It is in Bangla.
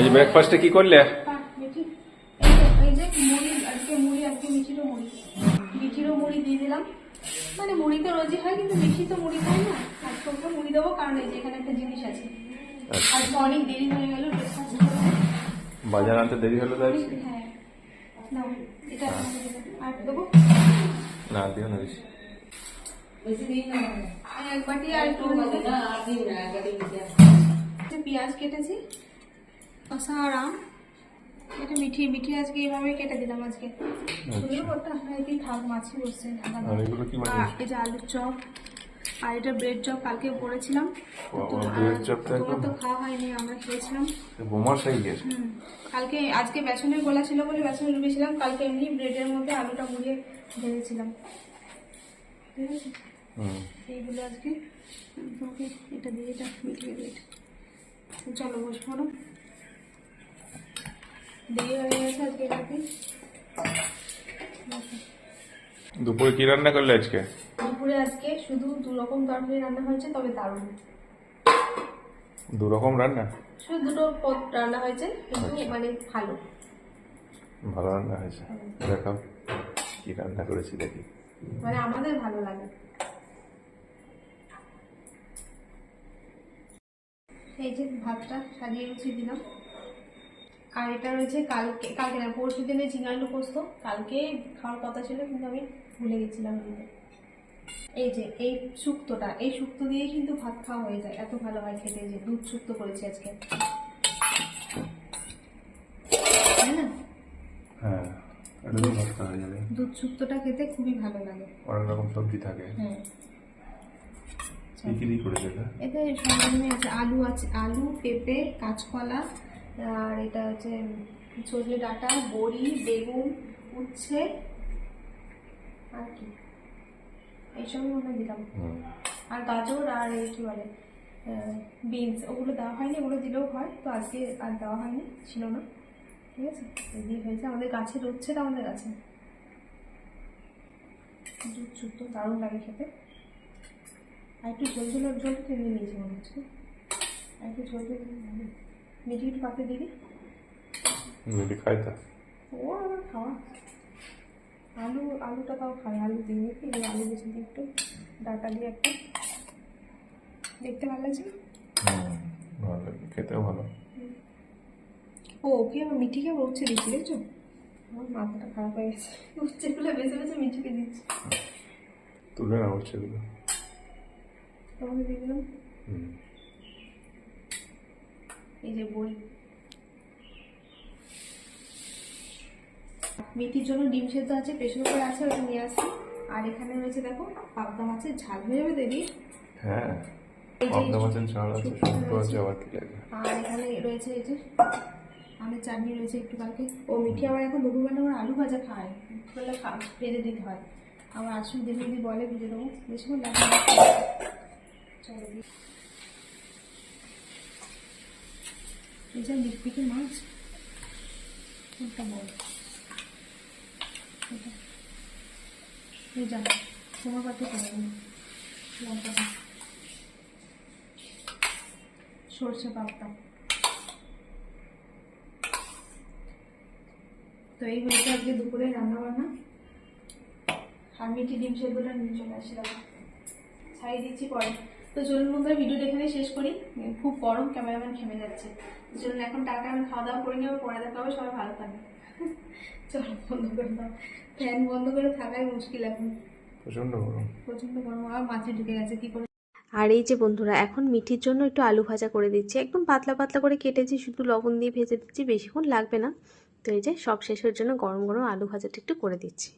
আজ ব্রেকফাস্টে কি করলে? এই যে মুড়ি আজকে মুড়ি আজকে মিঠিরও মুড়ি মিঠিরও মুড়ি দিয়ে দিলাম মানে মুড়ি তো রোজই হয় কিন্তু মিঠি তো মুড়ি খায় না। আজকে ওকে মুড়ি দেবো কারণ এই যে এখানে একটা জিনিস আছে। আচ্ছা। আজকে অনেক দেরি হয়ে গেল বাজার আনতে দেরি হলো তো আজকে হ্যাঁ। নাও এটা দেবো। আর দেবো? না দিও না বেশি। আর এক বাটি আর একটু পেঁয়াজ কেটেছি শসা আর আম এটা মিঠি মিঠি আজকে এইভাবে কেটে দিলাম আজকে। শুধু ওটা এটি থাক মাছি বসছে এই যে আলুর চপ আর এটা ব্রেড চপ কালকে তো- আর চপ তো একদম- তো খাওয়া হয়নি আমরা খেয়েছিলাম। বোমার সাইজের। কালকে আজকে বেসনের গোলা ছিল বলে বেসনে ডুবেছিলাম কালকে এমনি ব্রেডের মধ্যে আলুটা মুড়িয়ে ভেজেছিলাম। ঠিক আছে এইগুলো আজকে। তোমাকে এটা দিয়ে এটা মিটিয়ে দিই। চলো বসবো দেরি হয়ে গেছে আজকে রাতে দুপুরে কি রান্না করলে আজকে? দুপুরে আজকে শুধু দু রকম তরকারি রান্না হয়েছে তবে দারুণ। দু রকম রান্না? শুধু দুটো পদ রান্না হয়েছে কিন্তু আচ্ছা। মানে ভালো। ভালো রান্না হয়েছে? দেখাও কি রান্না করেছি দেখি। মানে আমাদের ভালো লাগে। এই যে ভাতটা সাজিয়ে গুছিয়ে দিলাম। আর এটা রয়েছে কালকে কালকে না পরশু দিনে ঝিঙালু পোস্ত কালকে খাওয়ার কথা ছিল কিন্তু আমি ভুলে গেছিলাম এই যে এই শুক্তোটা এই শুক্তো দিয়ে কিন্তু ভাত খাওয়া হয়ে যায় এত ভালো হয় খেতে যে দুধ শুক্তো করেছি আজকে। তাই না? হ্যাঁ দুধ শুক্তোটা খেতে খুবই ভালো লাগে। অনেক রকম সবজি থাকে। হ্যাঁ। এতে আছে আলু আছে আলু পেঁপে কাঁচকলা আর এটা হচ্ছে সজনে ডাঁটা বড়ি বেগুন উচ্ছে আর কি? এইসব মনে দিলাম আর গাজর আর এই কি বলে বিনস ওগুলো দেওয়া হয়নি ওগুলো দিলেও হয় তো আজকে আর দেওয়া হয়নি ছিল না। ঠিক আছে? এই দিয়ে হয়েছে। আমাদের গাছের উচ্ছে তো আমাদের গাছে দুধ শুক্তো দারুণ লাগে খেতে। আর একটু ঝোল ঝোল ঝোলটা টেনে নিয়েছি মনে হচ্ছে। আর একটু ঝোল ঝোল মিটি একটু পাতে দিবি? যদি খাই তা। ও আমার খাওয়া। আলু আলুটা তাও খাই আলু দিয়ে নাকি আলু বেশি দিয়ে একটু ডাটা দিয়ে একটা। দেখতে ভালো লাগছে? ভালো লাগে খেতেও ভালো। ও ওকে আমার মিঠিকে আবার উচ্ছে দিচ্ছি দেখছ? আমার মাথাটা খারাপ হয়ে গেছে। উচ্ছেগুলো বেছে বেছে মিঠিকে দিচ্ছি। তুলে না হচ্ছে এগুলো তোমাকে দিয়ে দিলাম? হুম। এই যে বই। মিঠির জন্য ডিম সেদ্ধ আছে প্রেশার কুকার আছে ওটা নিয়ে আসি আর এখানে রয়েছে দেখো পাবদা মাছের ঝাল হয়ে যাবে দেবী। হ্যাঁ এই যে পাবদা মাছের ঝাল আছে শুক্তো আছে আবার কি লাগে? আর এখানে রয়েছে এই যে আমের চাটনি রয়েছে একটু কালকে ও মিঠি আবার এখন দুপুরবেলা আমার আলু ভাজা খায়। দুপুরবেলা খা ভেজে দিতে হয়। আবার আসুন দিদি যদি বলে ভেজে দেবো। বেশিক্ষণ লাগে না। চলো দিই। এই যে লিপপিকে মাছ বল এটা। এই যা তোমার পাতে করে লঙ্কা সর্ষে পাতা তো এই হয়েছে আজকে দুপুরে রান্না বান্না আর মিটি ডিম সেদ্ধটা নিয়ে চলে আসলাম। ছাড়িয়ে দিচ্ছি পরে। তো চলুন বন্ধুরা ভিডিওটা এখানে শেষ করি। খুব গরম ক্যামেরাম্যান ঘেমে যাচ্ছে। তো চলুন এখন টাকা আমি খাওয়া দাওয়া করে নেব পরে দেখা হবে সবাই ভালো থাকবে চলো বন্ধ করে দাও। ফ্যান বন্ধ করে থাকাই মুশকিল এখন। প্রচণ্ড গরম। প্রচণ্ড গরম মাছে ঢুকে গেছে কি করে? আর এই যে বন্ধুরা এখন মিঠির জন্য একটু আলু ভাজা করে দিচ্ছি। একদম পাতলা পাতলা করে কেটেছি শুধু লবণ দিয়ে ভেজে দিচ্ছি বেশিক্ষণ লাগবে না। তো এই যে সব শেষের জন্য গরম গরম আলু ভাজাটা একটু করে দিচ্ছি।